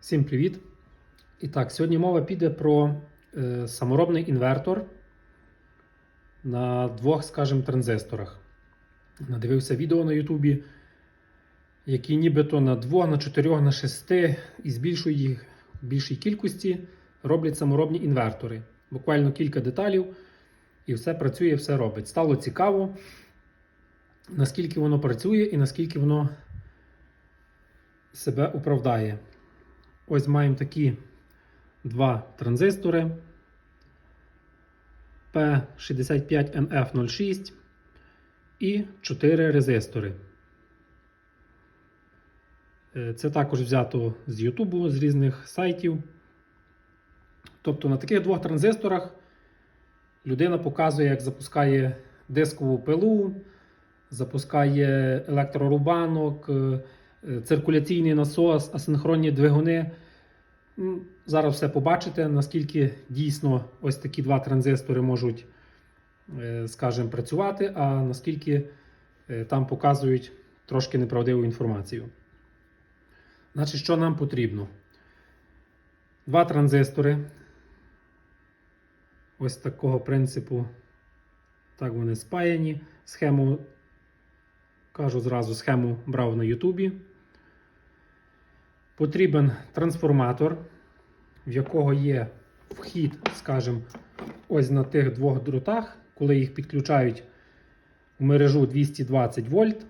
Всім привіт! І так, сьогодні мова піде про е, саморобний інвертор на двох, скажімо, транзисторах. Надивився відео на Ютубі, які нібито на двох, на чотирьох, на шести і з більшої, їх- більшій кількості роблять саморобні інвертори. Буквально кілька деталів, і все працює, все робить. Стало цікаво, наскільки воно працює і наскільки воно себе оправдає. Ось маємо такі два транзистори P65NF06 і 4 резистори. Е, Це також взято з YouTube, з різних сайтів. Тобто на таких двох транзисторах людина показує, як запускає дискову пилу, запускає електрорубанок, е, циркуляційний насос, асинхронні двигуни. Зараз все побачите, наскільки дійсно ось такі два транзистори можуть, е, скажімо, працювати, а наскільки е, там показують трошки неправдиву інформацію. Значить, що нам потрібно? Два транзистори. Ось такого принципу. Так вони спаяні. Схему, кажу зразу, схему брав на Ютубі. Потрібен трансформатор, в якого є вхід, скажімо, ось на тих двох дротах, коли їх підключають в мережу 220 вольт.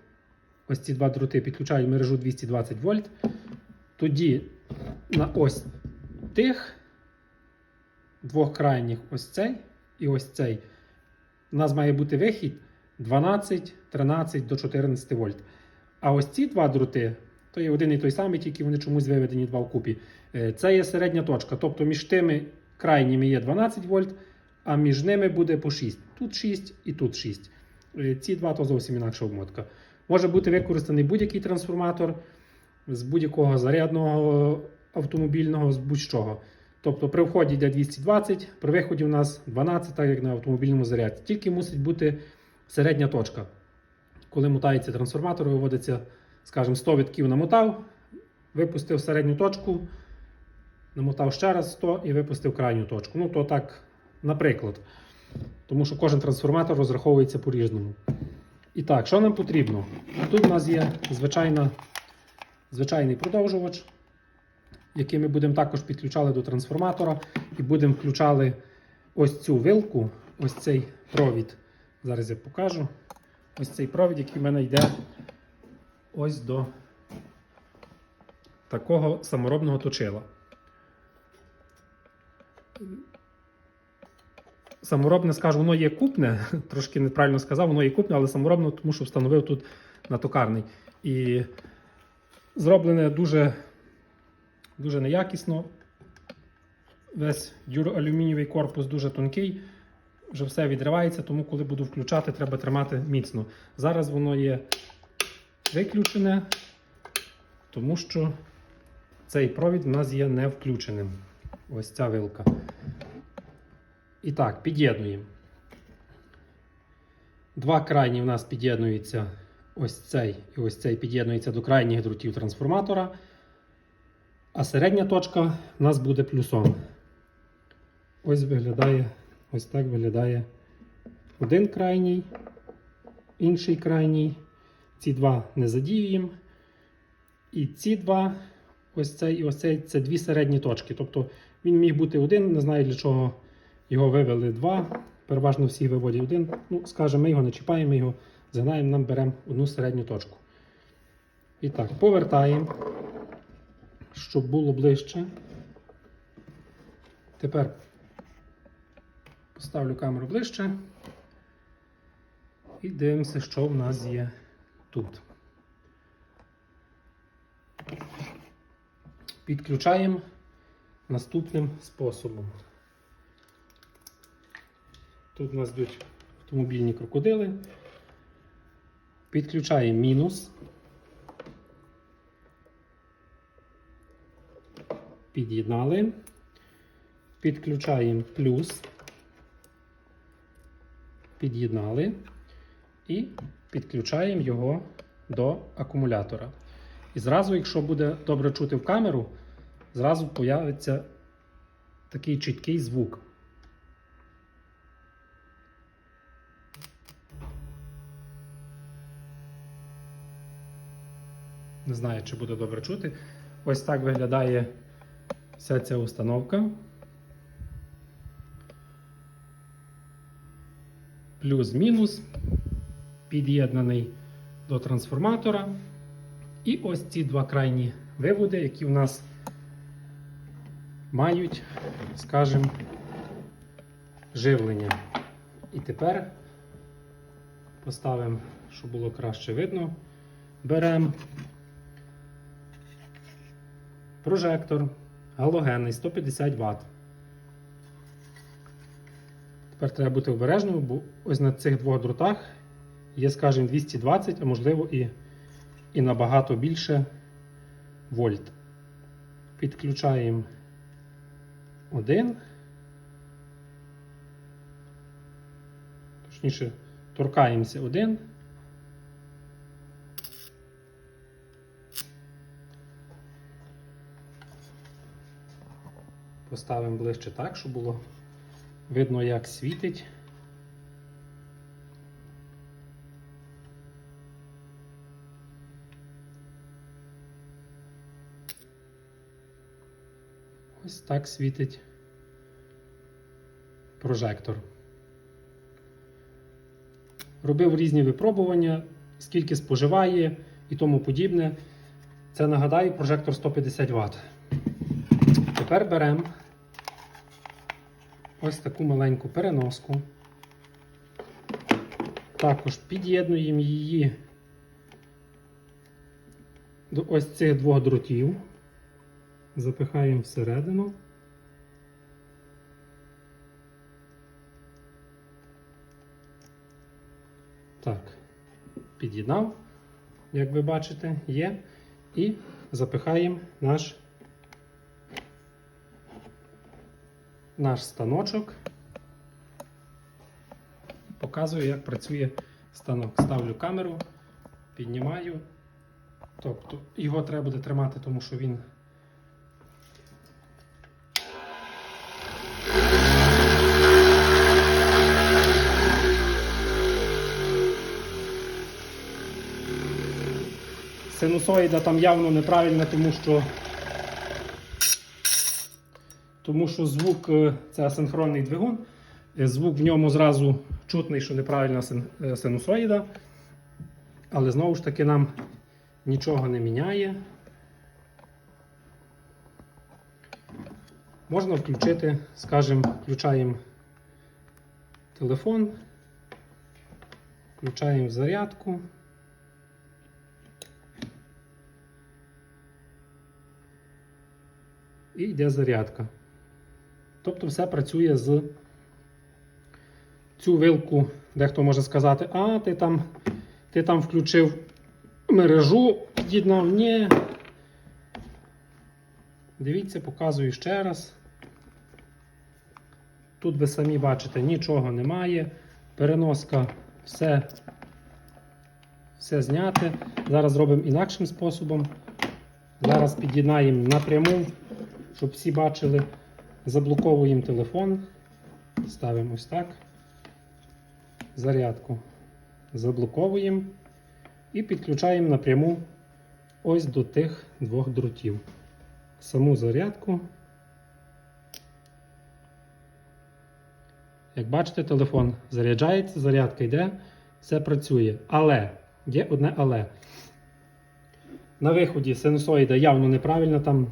Ось ці два дроти підключають в мережу 220 вольт. Тоді на ось тих двох крайніх, ось цей і ось цей. У нас має бути вихід 12, 13 до 14 вольт. А ось ці два дроти, то є один і той самий, тільки вони чомусь виведені два вкупі. Е, Це є середня точка. Тобто між тими крайніми є 12 вольт, а між ними буде по 6. Тут 6 і тут 6. Е, Ці два то зовсім інакша обмотка. Може бути використаний будь-який трансформатор з будь-якого зарядного автомобільного, з будь-чого. Тобто при вході йде 220, при виході у нас 12, так як на автомобільному заряді. Тільки мусить бути середня точка. Коли мотається трансформатор, виводиться, скажімо, 100 витків намотав, випустив середню точку, намотав ще раз 100 і випустив крайню точку. Ну, то так, наприклад. Тому що кожен трансформатор розраховується по-різному. І так, що нам потрібно? Тут у нас є звичайна, звичайний продовжувач, який ми будемо також підключали до трансформатора, і будемо включали ось цю вилку, ось цей провід. Зараз я покажу. Ось цей провід, який в мене йде ось до такого саморобного точила. Саморобне скажу, воно є купне, трошки неправильно сказав, воно є купне, але саморобне, тому що встановив тут на токарний. І зроблене дуже, дуже неякісно. Весь дюроалюмінієвий корпус дуже тонкий, вже все відривається, тому коли буду включати, треба тримати міцно. Зараз воно є виключене, тому що цей провід в нас є не включеним. Ось ця вилка. І так, під'єднуємо. Два крайні в нас під'єднуються ось цей і ось цей під'єднується до крайніх дротів трансформатора. А середня точка в нас буде плюсом. Ось виглядає, ось так виглядає один крайній, інший крайній. Ці два не задіюємо. І ці два, ось цей і ось цей це дві середні точки. Тобто він міг бути один, не знаю для чого його вивели два. Переважно всі виводять один. Ну, скажімо, ми його не чіпаємо, ми його загнаємо, нам беремо одну середню точку. І так, повертаємо, щоб було ближче. Тепер поставлю камеру ближче. І дивимося, що в нас є тут. Підключаємо наступним способом. Тут у нас йдуть автомобільні крокодили. Підключаємо мінус. Під'єднали. Підключаємо плюс. Під'єднали. І підключаємо його до акумулятора. І зразу, якщо буде добре чути в камеру, зразу появиться такий чіткий звук. Не знаю, чи буде добре чути. Ось так виглядає вся ця установка. Плюс-мінус, під'єднаний до трансформатора. І ось ці два крайні виводи, які в нас мають, скажімо, живлення. І тепер поставимо, щоб було краще видно. Беремо прожектор галогенний 150 Вт. Тепер треба бути обережним, бо ось на цих двох дротах є, скажімо, 220, а можливо і, і набагато більше вольт. Підключаємо один. Точніше, торкаємося один. Поставимо ближче так, щоб було видно, як світить. Ось так світить прожектор. Робив різні випробування, скільки споживає і тому подібне. Це нагадаю прожектор 150 Вт. Тепер беремо ось таку маленьку переноску. Також під'єднуємо її до ось цих двох дротів. Запихаємо всередину. Так, під'єднав, як ви бачите, є. І запихаємо наш наш станочок. Показую, як працює станок. Ставлю камеру, піднімаю. Тобто його треба буде тримати, тому що він. Синусоїда там явно неправильна, тому що тому що звук е, це асинхронний двигун. е, Звук в ньому зразу чутний, що неправильна е, синусоїда. Але знову ж таки нам нічого не міняє. Можна включити, скажімо, включаємо телефон, включаємо зарядку. І йде зарядка. Тобто все працює з цю вилку, дехто може сказати, а ти там, ти там включив мережу, під'єднав. Ні. Дивіться, показую ще раз. Тут ви самі бачите, нічого немає. Переноска, все, все зняте. Зараз зробимо інакшим способом. Зараз під'єднаємо напряму, щоб всі бачили. Заблоковуємо телефон. Ставимо ось так. Зарядку заблоковуємо і підключаємо напряму ось до тих двох дротів. Саму зарядку. Як бачите, телефон заряджається, зарядка йде, все працює. Але, є одне але. На виході синусоїда явно неправильна, там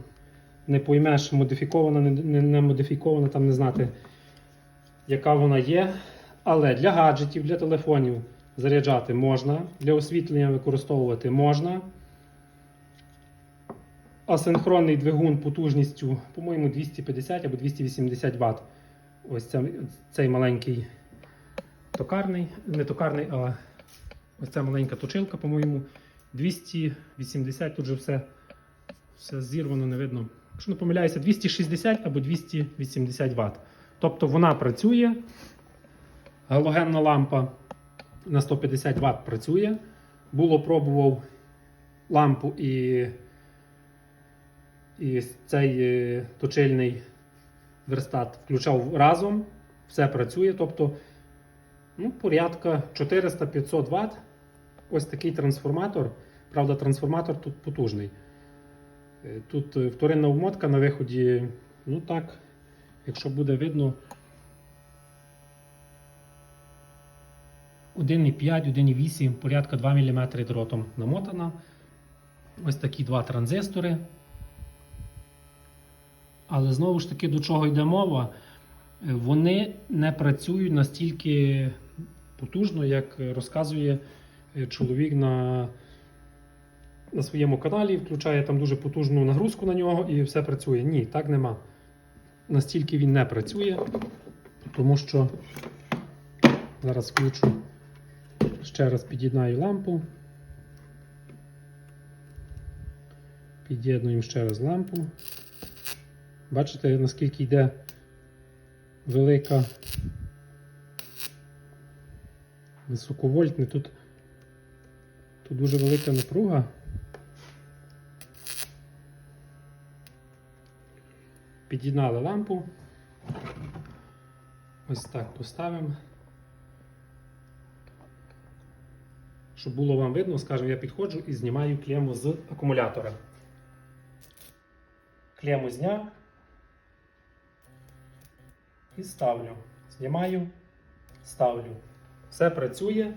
не поймеш, модифікована, не, не, модифікована, там не знати, яка вона є. Але для гаджетів, для телефонів заряджати можна, для освітлення використовувати можна. Асинхронний двигун потужністю, по-моєму, 250 або 280 Вт. Ось цей маленький токарний, не токарний, а ось ця маленька точилка, по-моєму, 280, тут же все, все зірвано, не видно. Якщо не помиляюся, 260 або 280 Вт. Тобто вона працює. Галогенна лампа на 150 Вт працює. Було пробував лампу і і цей е, точильний верстат включав разом, все працює. Тобто, ну, порядка 400-500 Вт. Ось такий трансформатор. Правда, трансформатор тут потужний. Е, Тут е, вторинна обмотка на виході, ну так, якщо буде видно, 1,5, 1,8, порядка 2 мм дротом намотана. Ось такі два транзистори. Але знову ж таки, до чого йде мова, Е, вони не працюють настільки потужно, як розказує чоловік на, на своєму каналі, включає там дуже потужну нагрузку на нього і все працює. Ні, так нема. Настільки він не працює, тому що зараз включу, ще раз під'єднаю лампу. Під'єднуємо ще раз лампу. Бачите, наскільки йде велика високовольтне. Тут, тут дуже велика напруга. Під'єднали лампу. Ось так поставимо. Щоб було вам видно, скажімо, я підходжу і знімаю клему з акумулятора. Клему зняв і ставлю. Знімаю, ставлю. Все працює.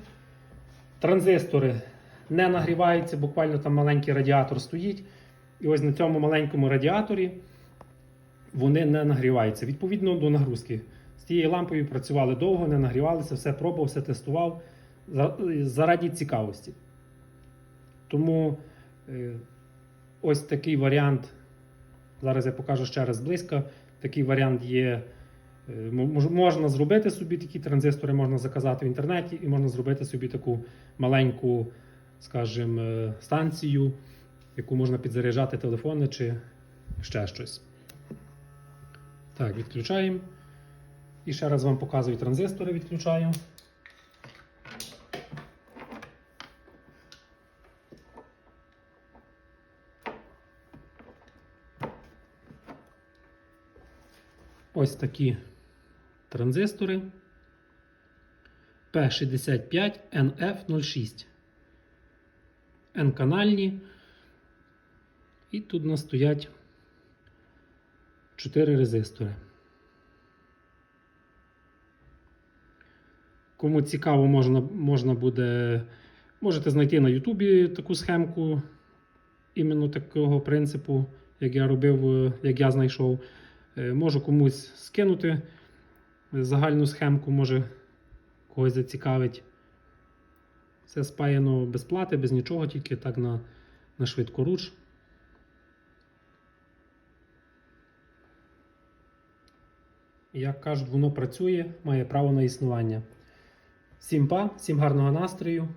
Транзистори не нагріваються, буквально там маленький радіатор стоїть. І ось на цьому маленькому радіаторі вони не нагріваються. Відповідно до нагрузки. З тією лампою працювали довго, не нагрівалися, все пробував, все тестував за- заради цікавості. Тому е, ось такий варіант. Зараз я покажу ще раз близько. Такий варіант є. Е, Можна зробити собі такі транзистори, можна заказати в інтернеті, і можна зробити собі таку маленьку, скажімо, е, станцію, яку можна підзаряджати телефони чи ще щось. Так, відключаємо. І ще раз вам показую транзистори, відключаю. Ось такі транзистори P65NF06. N-канальні. І тут у нас стоять 4 резистори. Кому цікаво, можна, можна буде. Можете знайти на Ютубі таку схемку іменно такого принципу, як я робив, як я знайшов. Е, Можу комусь скинути загальну схемку, може когось зацікавить. Все спаяно без плати, без нічого, тільки так на, на швидкоруч. Як кажуть, воно працює, має право на існування. Всім па, всім гарного настрою.